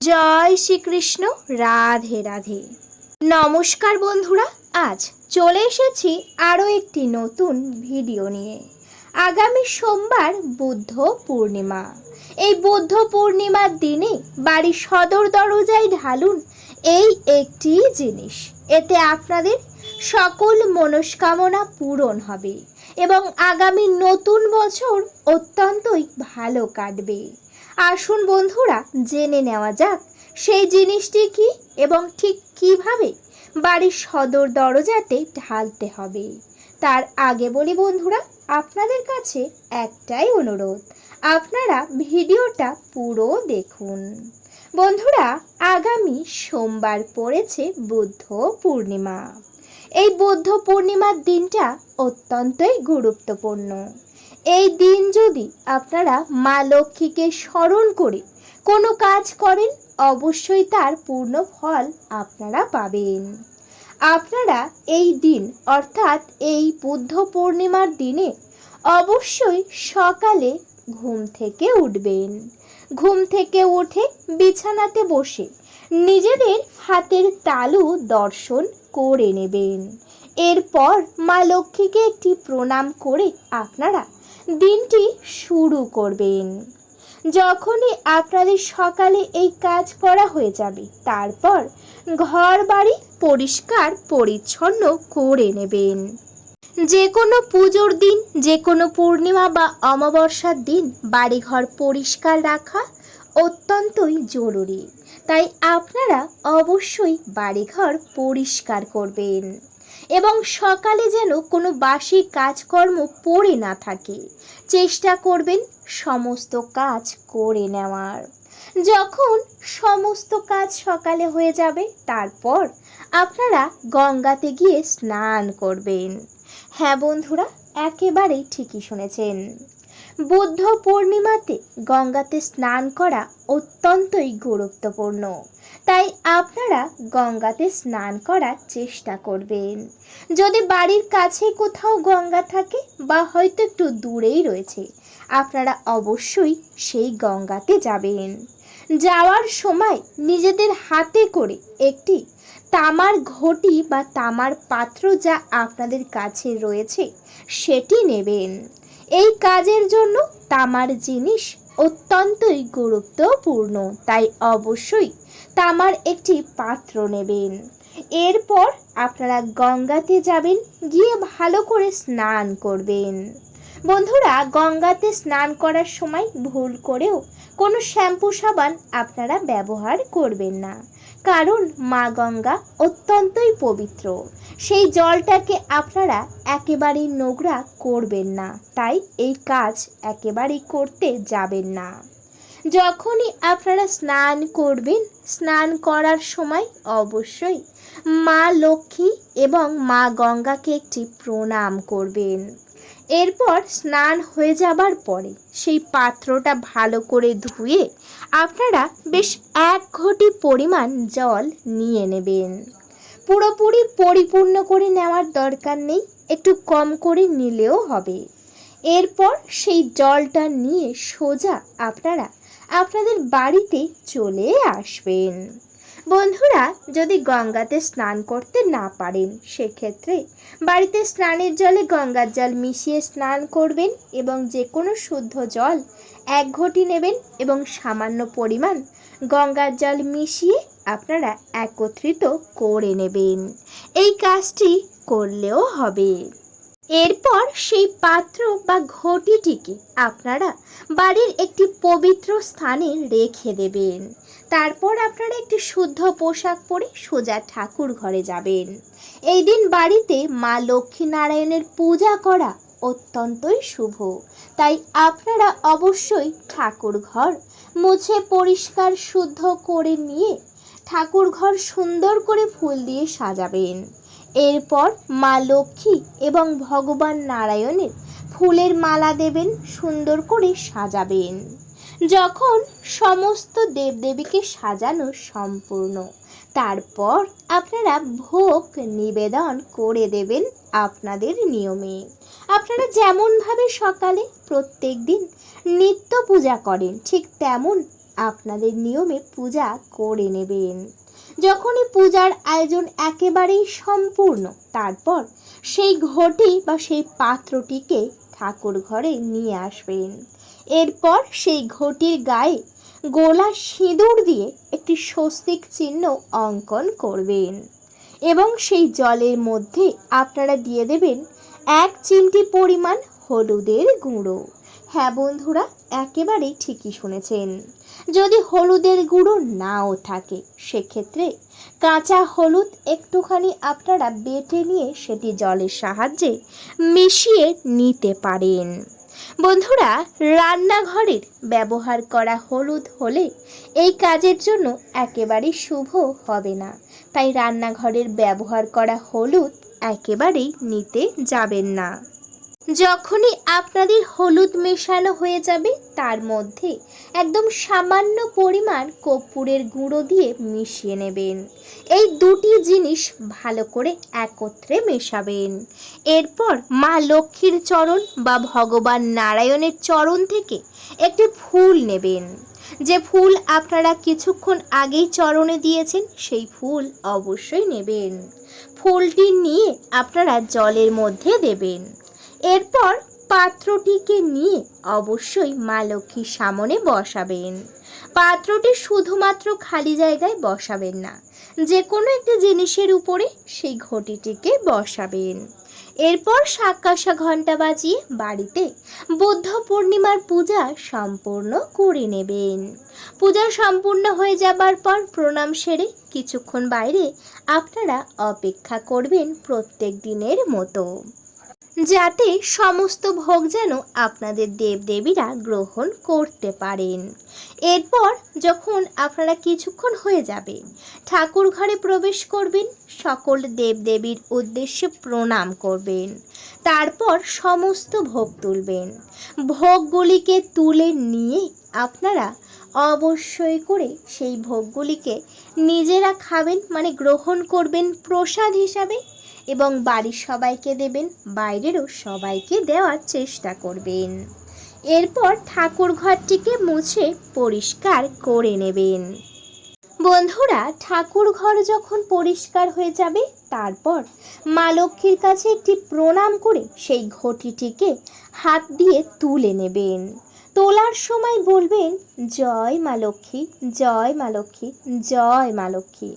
জয় শ্রীকৃষ্ণ, রাধে রাধে। নমস্কার বন্ধুরা, আজ চলে এসেছি আরও একটি নতুন ভিডিও নিয়ে। আগামী সোমবার বুদ্ধ পূর্ণিমা। এই বুদ্ধ পূর্ণিমার দিনে বাড়ির সদর দরজায় ঢালুন এই একটি জিনিস। এতে আপনাদের সকল মনস্কামনা পূরণ হবে এবং আগামী নতুন বছর অত্যন্তই ভালো কাটবে। আসুন বন্ধুরা, জেনে নেওয়া যাক, সেই জিনিসটি কি এবং ঠিক কীভাবে বাড়ির সদর দরজাতে ঢালতে হবে। তার আগে বলি বন্ধুরা, আপনাদের কাছে একটাই অনুরোধ, আপনারা ভিডিওটা পুরো দেখুন। বন্ধুরা, আগামী সোমবার পড়েছে বুদ্ধ পূর্ণিমা। এই বুদ্ধ পূর্ণিমার দিনটা অত্যন্তই গুরুত্বপূর্ণ। এই দিন যদি আপনারা মা লক্ষ্মীকে স্মরণ করে কোনো কাজ করেন, অবশ্যই তার পূর্ণ ফল আপনারা পাবেন। আপনারা এই দিন, অর্থাৎ এই বুদ্ধ পূর্ণিমার দিনে, অবশ্যই সকালে ঘুম থেকে উঠবেন। ঘুম থেকে উঠে বিছানাতে বসে নিজেদের হাতের তালু দর্শন করে নেবেন। এরপর মা লক্ষ্মীকে একটি প্রণাম করে আপনারা দিনটি শুরু করবেন। যখনই আপনাদের সকালে এই কাজ করা হয়ে যাবে, তারপর ঘর বাড়ি পরিষ্কার পরিচ্ছন্ন করে নেবেন। যে কোনো পুজোর দিন যে কোনো পূর্ণিমা বা অমাবস্যার দিন বাড়িঘর পরিষ্কার রাখা অত্যন্তই জরুরি। তাই আপনারা অবশ্যই বাড়িঘর পরিষ্কার করবেন। এবং সকালে যেন কোনো বাসি কাজকর্ম পড়ে না থাকে। চেষ্টা করবেন সমস্ত কাজ করে নেওয়ার। যখন সমস্ত কাজ সকালে হয়ে যাবে, তারপর আপনারা গঙ্গাতে গিয়ে স্নান করবেন। হ্যাঁ বন্ধুরা, একেবারেই ঠিকই শুনেছেন। বুদ্ধ পূর্ণিমাতে গঙ্গাতে স্নান করা অত্যন্তই গুরুত্বপূর্ণ। তাই আপনারা গঙ্গাতে স্নান করার চেষ্টা করবেন। যদি বাড়ির কাছে কোথাও গঙ্গা থাকে বা হয়তো একটু দূরেই রয়েছে, আপনারা অবশ্যই সেই গঙ্গাতে যাবেন। যাওয়ার সময় নিজেদের হাতে করে একটি তামার ঘটি বা তামার পাত্র যা আপনাদের কাছে রয়েছে, সেটি নেবেন। এই কাজের জন্য তামার জিনিস অত্যন্তই গুরুত্বপূর্ণ, তাই অবশ্যই তামার একটি পাত্র নেবেন। এরপর আপনারা গঙ্গাতে যাবেন, গিয়ে ভালো করে স্নান করবেন। বন্ধুরা, গঙ্গাতে স্নান করার সময় ভুল করেও কোনো শ্যাম্পু সাবান আপনারা ব্যবহার করবেন না। কারণ মা গঙ্গা অত্যন্তই পবিত্র। সেই জলটাকে আপনারা একেবারেই নোংরা করবেন না। তাই এই কাজ একেবারেই করতে যাবেন না। যখনই আপনারা স্নান করবেন, স্নান করার সময় অবশ্যই মা লক্ষ্মী এবং মা গঙ্গাকে একটি প্রণাম করবেন। এরপর স্নান হয়ে যাবার পরে সেই পাত্রটা ভালো করে ধুয়ে আপনারা বেশ এক ঘটি পরিমাণ জল নিয়ে নেবেন। পুরোপুরি পরিপূর্ণ করে নেওয়ার দরকার নেই, একটু কম করে নিলেও হবে। এরপর সেই জলটা নিয়ে সোজা আপনারা আপনাদের বাড়িতে চলে আসবেন। বন্ধুরা, যদি গঙ্গাতে স্নান করতে না পারেন, সেক্ষেত্রে বাড়িতে স্নানের জলে গঙ্গার জল মিশিয়ে স্নান করবেন এবং যে কোনো শুদ্ধ জল এক ঘটি নেবেন এবং সামান্য পরিমাণ গঙ্গার জল মিশিয়ে আপনারা একত্রিত করে নেবেন। এই কাজটি করলেও হবে। এরপর সেই পাত্র বা ঘটিটিকে আপনারা বাড়ির একটি পবিত্র স্থানে রেখে দেবেন। তারপর আপনারা একটি শুদ্ধ পোশাক পরে সোজা ঠাকুর ঘরে যাবেন। এই দিন বাড়িতে মা লক্ষ্মীনারায়ণের পূজা করা অত্যন্তই শুভ। তাই আপনারা অবশ্যই ঠাকুর ঘর মুছে পরিষ্কার শুদ্ধ করে নিয়ে ঠাকুর ঘর সুন্দর করে ফুল দিয়ে সাজাবেন। এরপর মা লক্ষ্মী এবং ভগবান নারায়ণের ফুলের মালা দেবেন, সুন্দর করে সাজাবেন। যখন সমস্ত দেবদেবীকে সাজানো সম্পূর্ণ, তারপর আপনারা ভোগ নিবেদন করে দেবেন আপনাদের নিয়মে। আপনারা যেমনভাবে সকালে প্রত্যেক দিন নিত্য পূজা করেন, ঠিক তেমন আপনাদের নিয়মে পূজা করে নেবেন। যখনই পূজার আয়োজন একেবারেই সম্পূর্ণ, তারপর সেই ঘটি বা সেই পাত্রটিকে ঠাকুর ঘরে নিয়ে আসবেন। এরপর সেই ঘটির গায়ে গোলা সিঁদুর দিয়ে একটি স্বস্তিক চিহ্ন অঙ্কন করবেন এবং সেই জলের মধ্যে আপনারা দিয়ে দেবেন এক চিমটি পরিমাণ হলুদের গুঁড়ো। হ্যাঁ বন্ধুরা, একেবারেই ঠিকই শুনেছেন। যদি হলুদের গুঁড়ো নাও থাকে, সেক্ষেত্রে কাঁচা হলুদ একটুখানি আপনারা বেটে নিয়ে সেটি জলের সাহায্যে মিশিয়ে নিতে পারেন। বন্ধুরা, রান্নাঘরের ব্যবহার করা হলুদ হলে এই কাজের জন্য একেবারেই শুভ হবে না। তাই রান্নাঘরের ব্যবহার করা হলুদ একেবারেই নিতে যাবেন না। যখনই আপনাদের হলুদ মেশানো হয়ে যাবে, তার মধ্যে একদম সামান্য পরিমাণ কর্পূরের গুঁড়ো দিয়ে মিশিয়ে নেবেন। এই দুটি জিনিস ভালো করে একত্রে মেশাবেন। এরপর মা লক্ষ্মীর চরণ বা ভগবান নারায়ণের চরণ থেকে একটি ফুল নেবেন। যে ফুল আপনারা কিছুক্ষণ আগেই চরণে দিয়েছেন, সেই ফুল অবশ্যই নেবেন। ফুলটি নিয়ে আপনারা জলের মধ্যে দেবেন। এরপর পাত্রটিকে নিয়ে অবশ্যই মা লক্ষ্মীর সামনে বসাবেন। পাত্রটি শুধুমাত্র খালি জায়গায় বসাবেন না যে কোনো একটি জিনিসের উপরে সেই ঘটিটিকে বসাবেন। এরপর সাক্কাশা ঘণ্টা বাজিয়ে বাড়িতে বুদ্ধ পূর্ণিমার পূজা সম্পূর্ণ করে নেবেন। পূজা সম্পূর্ণ হয়ে যাবার পর প্রণাম সেরে কিছুক্ষণ বাইরে আপনারা অপেক্ষা করবেন প্রত্যেক দিনের মতো। যাতে সমস্ত ভোগ যেন আপনাদের দেবদেবীরা গ্রহণ করতে পারেন। এরপর যখন আপনারা কিছুক্ষণ হয়ে যাবে, ঠাকুর ঘরে প্রবেশ করবেন, সকল দেবদেবীর উদ্দেশ্যে প্রণাম করবেন। তারপর সমস্ত ভোগ তুলবেন। ভোগগুলিকে তুলে নিয়ে আপনারা অবশ্যই করে সেই ভোগগুলিকে নিজেরা খাবেন মানে গ্রহণ করবেন প্রসাদ হিসাবে এবং বাড়ির সবাইকে দেবেন, বাইরেরও সবাইকে দেওয়ার চেষ্টা করবেন। এরপর ঠাকুর ঘরটিকে মুছে পরিষ্কার করে নেবেন। বন্ধুরা, ঠাকুর ঘর যখন পরিষ্কার হয়ে যাবে, তারপর মা লক্ষ্মীর কাছে একটি প্রণাম করে সেই ঘটিটিকে হাত দিয়ে তুলে নেবেন। তোলার সময় বলবেন, জয় মা লক্ষ্মী, জয় মা লক্ষ্মী, জয় মা লক্ষ্মী।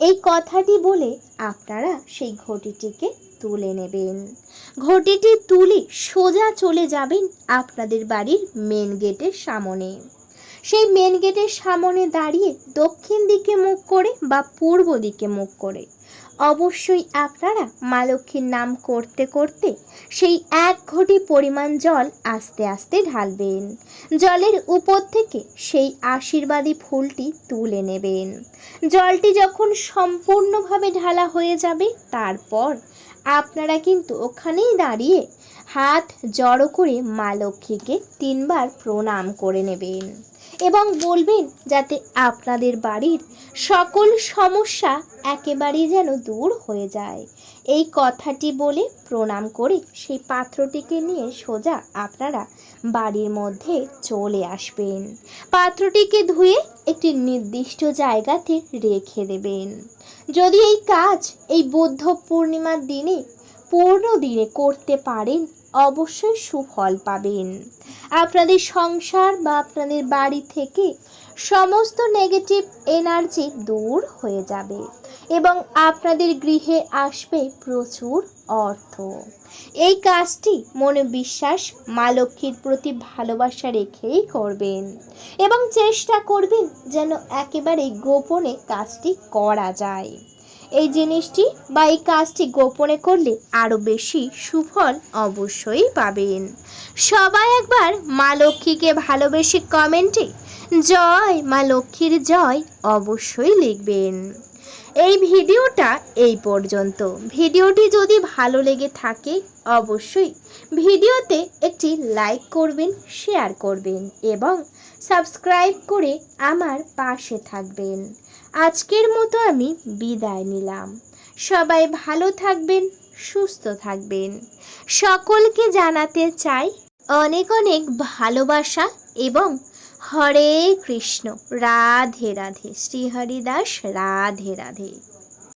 এই কথাটি বলে আপনারা সেই ঘটিটিকে তুলে নেবেন। ঘটিটি তুলে সোজা চলে যাবেন আপনাদের বাড়ির মেন গেটের সামনে। সেই মেন গেটের সামনে দাঁড়িয়ে দক্ষিণ দিকে মুখ করে বা পূর্ব দিকে মুখ করে অবশ্যই আপনারা মা লক্ষ্মীর নাম করতে করতে সেই এক ঘটি পরিমাণ জল আস্তে আস্তে ঢালবেন। জলের উপর থেকে সেই আশীর্বাদী ফুলটি তুলে নেবেন। জলটি যখন সম্পূর্ণভাবে ঢালা হয়ে যাবে, তারপর আপনারা কিন্তু ওখানেই দাঁড়িয়ে হাত জড়ো করে মা লক্ষ্মীকে তিনবার প্রণাম করে নেবেন। এবং বলবেন যাতে আপনাদের বাড়ির সকল সমস্যা একেবারেই যেন দূর হয়ে যায়। এই কথাটি বলে প্রণাম করে সেই পাত্রটিকে নিয়ে সোজা আপনারা বাড়ির মধ্যে চলে আসবেন। পাত্রটিকে ধুয়ে একটি নির্দিষ্ট জায়গাতে রেখে দেবেন। যদি এই কাজ এই বুদ্ধ পূর্ণিমার দিনে পূর্ণ দিনে করতে পারেন অবশ্যই সুফল পাবেন। আপনাদের সংসার বা আপনাদের বাড়ি থেকে সমস্ত নেগেটিভ এনার্জি দূর হয়ে যাবে এবং আপনাদের গৃহে আসবে প্রচুর অর্থ। এই কাজটি মনে বিশ্বাস মা লক্ষ্মীর প্রতি ভালোবাসা রেখেই করবেন এবং চেষ্টা করবেন যেন একেবারে গোপনে কাজটি করা যায়। এই জিনিসটি বা এই কাজটি গোপনে করলে আরও বেশি সুফল অবশ্যই পাবেন। সবাই একবার মা লক্ষ্মীকে ভালোবেসে কমেন্টে জয়, মা লক্ষ্মীর জয় অবশ্যই লিখবেন। এই ভিডিওটা এই পর্যন্ত। ভিডিওটি যদি ভালো লেগে থাকে, অবশ্যই ভিডিওতে একটি লাইক করবেন, শেয়ার করবেন এবং সাবস্ক্রাইব করে আমার পাশে থাকবেন। আজকের মতো আমি বিদায় নিলাম। সবাই ভালো থাকবেন, সুস্থ থাকবেন। সকলকে জানাতে চাই অনেক অনেক ভালোবাসা এবং হরে কৃষ্ণ। রাধে রাধে। শ্রী হরিদাস রাধে রাধে।